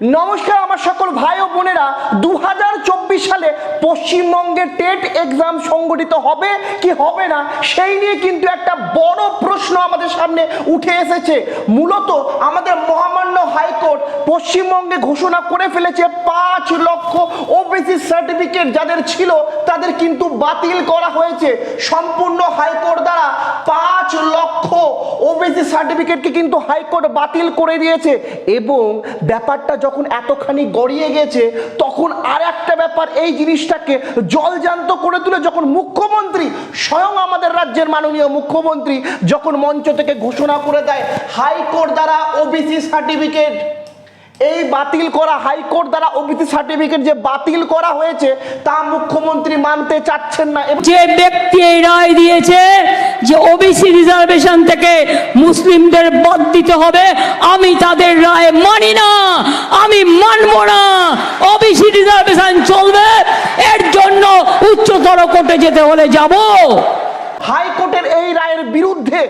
নমস্কার আমার সকল ভাই ও বোনেরা দু হাজার চব্বিশ সালে পশ্চিমবঙ্গের টেট এক্সাম সংগঠিত হবে কি হবে না, সেই নিয়ে কিন্তু একটা বড় প্রশ্ন আমাদের সামনে উঠে এসেছে। মূলত আমাদের মহামান্য হাইকোর্ট পশ্চিমবঙ্গে ঘোষণা করে ফেলেছে, পাঁচ লক্ষ ওবিসি সার্টিফিকেট যাদের ছিল, তাদের কিন্তু বাতিল করা হয়েছে। সম্পূর্ণ হাইকোর্ট দ্বারা পাঁচ লক্ষ ওবিসি সার্টিফিকেটকে কিন্তু হাইকোর্ট বাতিল করে দিয়েছে। এবং ব্যাপারটা যখন এতখানি গড়িয়ে গেছে, তখন আর একটা ব্যাপার, এই জিনিসটাকে জলজান্ত করে তুলে যখন মুখ্যমন্ত্রী, স্বয়ং আমাদের রাজ্যের মাননীয় মুখ্যমন্ত্রী যখন মঞ্চ থেকে ঘোষণা করে দেয়, হাইকোর্ট দ্বারা ওবিসি সার্টিফিকেট এই বাতিল করা, হাইকোর্ট দ্বারা ওবিসি সার্টিফিকেট যে বাতিল করা হয়েছে, তা মুখ্যমন্ত্রী মানতে চাচ্ছেন না। যে ব্যক্তি এই রায় দিয়েছে যে ওবিসি রিজার্ভেশন থেকে মুসলিমদের বাদ দিতে হবে, আমি তাদের রায় মানি না, আমি মানব না। ওবিসি রিজার্ভেশন চলবে উচ্চতর কোর্টে যেতে হলে যাব। হাইকোর্টের এই রায়ের বিরুদ্ধে,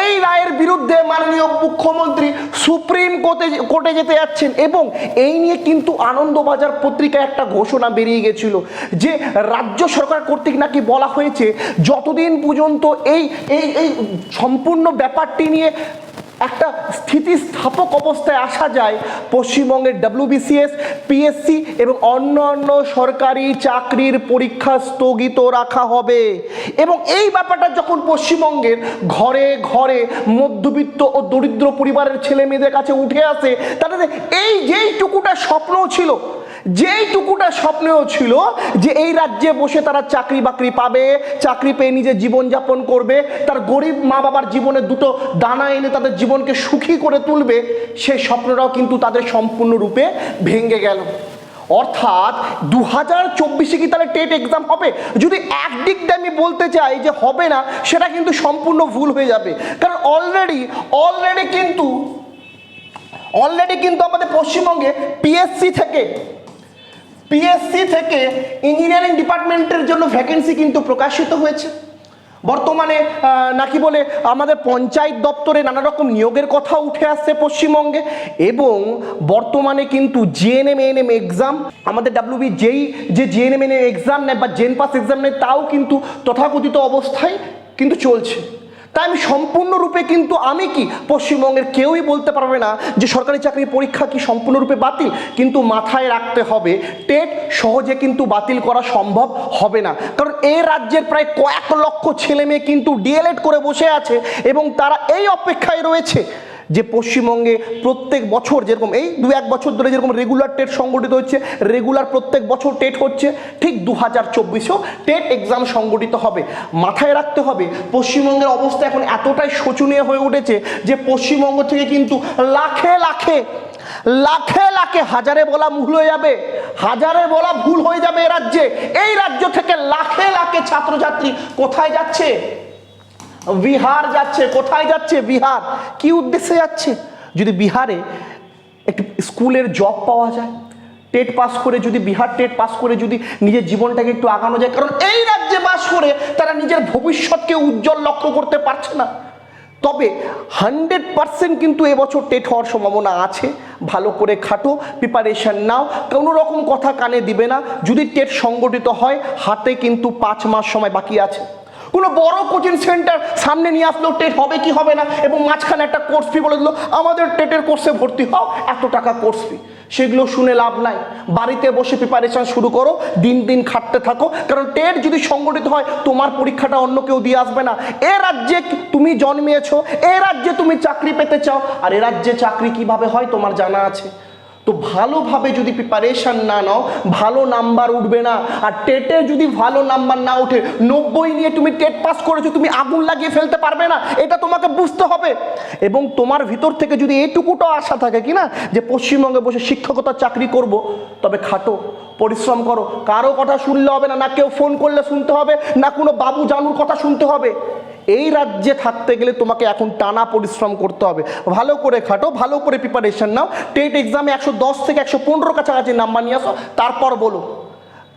এই রায়ের বিরুদ্ধে মাননীয় মুখ্যমন্ত্রী সুপ্রিম কোর্টে কোর্টে যেতে যাচ্ছেন এবং এই নিয়ে কিন্তু আনন্দবাজার পত্রিকায় একটা ঘোষণা বেরিয়ে গেছিল যে রাজ্য সরকার কর্তৃক নাকি বলা হয়েছে, যতদিন পর্যন্ত এই এই সম্পূর্ণ ব্যাপারটি নিয়ে একটা স্থিতিস্থাপক অবস্থায় আসা যায় পশ্চিমবঙ্গের ডাব্লিউবিসিএস পিএসসি এবং অন্য অন্য সরকারি চাকরির পরীক্ষা স্থগিত রাখা হবে। এবং এই ব্যাপারটা যখন পশ্চিমবঙ্গের ঘরে ঘরে মধ্যবিত্ত ও দরিদ্র পরিবারের ছেলে মেয়েদের কাছে উঠে আসে, তাদের এই যেইটুকুটা স্বপ্ন ছিল যেইটুকুটা স্বপ্নেও ছিল যে এই রাজ্যে বসে তারা চাকরি বাকরি পাবে, চাকরি পেয়ে নিজের জীবনযাপন করবে, তার গরিব মা বাবার জীবনে দুটো দানা এনে তাদের জীবনকে সুখী করে তুলবে সেই স্বপ্নটাও কিন্তু তাদের সম্পূর্ণরূপে ভেঙে গেল। অর্থাৎ দু হাজার চব্বিশে কি তাহলে টেট এক্সাম হবে? যদি একদিক দিয়ে আমি বলতে চাই যে হবে না, সেটা কিন্তু সম্পূর্ণ ভুল হয়ে যাবে। কারণ অলরেডি অলরেডি কিন্তু অলরেডি কিন্তু আমাদের পশ্চিমবঙ্গে পিএসসি থেকে পিএসসি থেকে ইঞ্জিনিয়ারিং ডিপার্টমেন্টের জন্য ভ্যাকেন্সি কিন্তু প্রকাশিত হয়েছে। বর্তমানে নাকি বলে আমাদের পঞ্চায়েত দপ্তরে নানা রকম নিয়োগের কথা উঠে আসছে পশ্চিমবঙ্গে এবং বর্তমানে কিন্তু জিএনএম এএনএম এক্সাম আমাদের ডাব্লিউবি যেই যে জিএনএম এক্সাম নেয় বা জেন পাস এক্সাম নেয়, তাও কিন্তু তথাকথিত অবস্থায় কিন্তু চলছে। তাই আমি সম্পূর্ণরূপে কিন্তু আমি কি? পশ্চিমবঙ্গের কেউই বলতে পারবে না যে সরকারি চাকরির পরীক্ষা কি সম্পূর্ণরূপে বাতিল? কিন্তু মাথায় রাখতে হবে, টেট সহজে কিন্তু বাতিল করা সম্ভব হবে না। কারণ এই রাজ্যের প্রায় কয়েক লক্ষ ছেলে মেয়ে কিন্তু ডিএলএড করে বসে আছে এবং তারা এই অপেক্ষায় রয়েছে। যে পশ্চিমবঙ্গে প্রত্যেক বছর যেরকম, এই দু এক বছর ধরে যেরকম রেগুলার টেট সংগঠিত হচ্ছে রেগুলার প্রত্যেক বছর টেট হচ্ছে, ঠিক দু হাজার চব্বিশেও টেট এক্সাম সংগঠিত হবে। মাথায় রাখতে হবে, পশ্চিমবঙ্গের অবস্থা এখন এতটাই শোচনীয় হয়ে উঠেছে যে পশ্চিমবঙ্গ থেকে কিন্তু লাখে লাখে লাখে লাখে হাজারে বলা ভুল হয়ে যাবে, হাজারে বলা ভুল হয়ে যাবে এ রাজ্যে। এই রাজ্য থেকে লাখে লাখে ছাত্রছাত্রী কোথায় যাচ্ছে? বিহার যাচ্ছে, কোথায় যাচ্ছে বিহার? কি উদ্দেশ্যে যাচ্ছে? যদি বিহারে একটি স্কুলের জব পাওয়া যায়, টেট পাস করে যদি, বিহার টেট পাস করে যদি নিজের জীবনটাকে একটু আগানো যায়, কারণ এই রাজ্যে বাস করে তারা নিজের ভবিষ্যৎকে উজ্জ্বল লক্ষ্য করতে পারছে না। তবে হান্ড্রেড পার্সেন্ট কিন্তু এবছর টেট হওয়ার সম্ভাবনা আছে। ভালো করে খাটো প্রিপারেশন নাও। কোনো রকম কথা কানে দিবে না। যদি টেট সংগঠিত হয়, হাতে কিন্তু পাঁচ মাস সময় বাকি আছে। কোনো বড় কোচিং সেন্টার সামনে নিয়ে আসলো টেট হবে কি হবে না? এবং মাঝখানে একটা কোর্স ফি বলে দিল, আমাদের টেটের কোর্সে ভর্তি হও, এত টাকা কোর্স ফি। সেগুলো শুনে লাভ নাই। বাড়িতে বসে প্রিপারেশন শুরু করো, দিন দিন খাটতে থাকো, কারণ টেট যদি সংগঠিত হয়, তোমার পরীক্ষাটা অন্য কেউ দিয়ে আসবে না। এ রাজ্যে তুমি জন্মিয়েছো, এ রাজ্যে তুমি চাকরি পেতে চাও, আর এ রাজ্যে চাকরি কীভাবে হয় তোমার জানা আছে। তো ভালোভাবে যদি প্রিপারেশন না নাও, ভালো নাম্বার উঠবে না। আর টেটে যদি ভালো নাম্বার না উঠে নব্বই নিয়ে তুমি টেট পাস করেছ, তুমি আগুন লাগিয়ে ফেলতে পারবে না। এটা তোমাকে বুঝতে হবে। এবং তোমার ভিতর থেকে যদি এইটুকুটাও আশা থাকে কি না, যে পশ্চিমবঙ্গে বসে শিক্ষকতার চাকরি করব, তবে খাটো, পরিশ্রম করো। কারও কথা শুনলে হবে না না কেউ ফোন করলে শুনতে হবে, না কোনো বাবু জানুর কথা শুনতে হবে। এই রাজ্যে থাকতে গেলে তোমাকে এখন টানা পরিশ্রম করতে হবে। ভালো করে খাটো, ভালো করে প্রিপারেশন নাও। টেট এক্সামে একশো দশ থেকে একশো পনেরো কাছাকাছি নাম্বার নিয়ে আসো, তারপর বলো।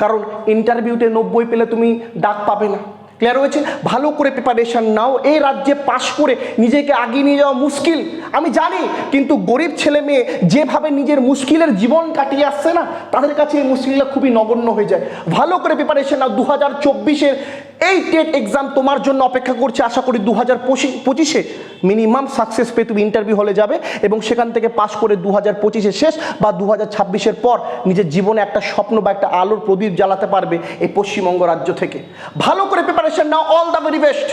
কারণ ইন্টারভিউতে নব্বই পেলে তুমি ডাক পাবে না। ক্লিয়ার হয়েছে? ভালো করে প্রিপারেশন নাও। এই রাজ্যে পাশ করে নিজেকে আগিয়ে নিয়ে যাওয়া মুশকিল। আমি জানি, কিন্তু গরিব ছেলে মেয়ে যেভাবে নিজের মুশকিলের জীবন কাটিয়ে আসছে না, তাদের কাছে এই মুশকিলটা খুবই নগণ্য হয়ে যায়। ভালো করে প্রিপারেশন নাও। দু হাজার চব্বিশের এই টেট এক্সাম তোমার জন্য অপেক্ষা করছে, আশা করি দু হাজার পঁচিশে মিনিমাম সাকসেস পেয়ে তুমি ইন্টারভিউ হলে যাবে এবং সেখান থেকে পাশ করে দু হাজার পঁচিশে শেষ বা দু হাজার ছাব্বিশের পর নিজের জীবনে একটা স্বপ্ন বা একটা আলোর প্রদীপ জ্বালাতে পারবে এই পশ্চিমবঙ্গ রাজ্য থেকে। ভালো করে প্রিপারেশন নাও অল দ্য ভেরি বেস্ট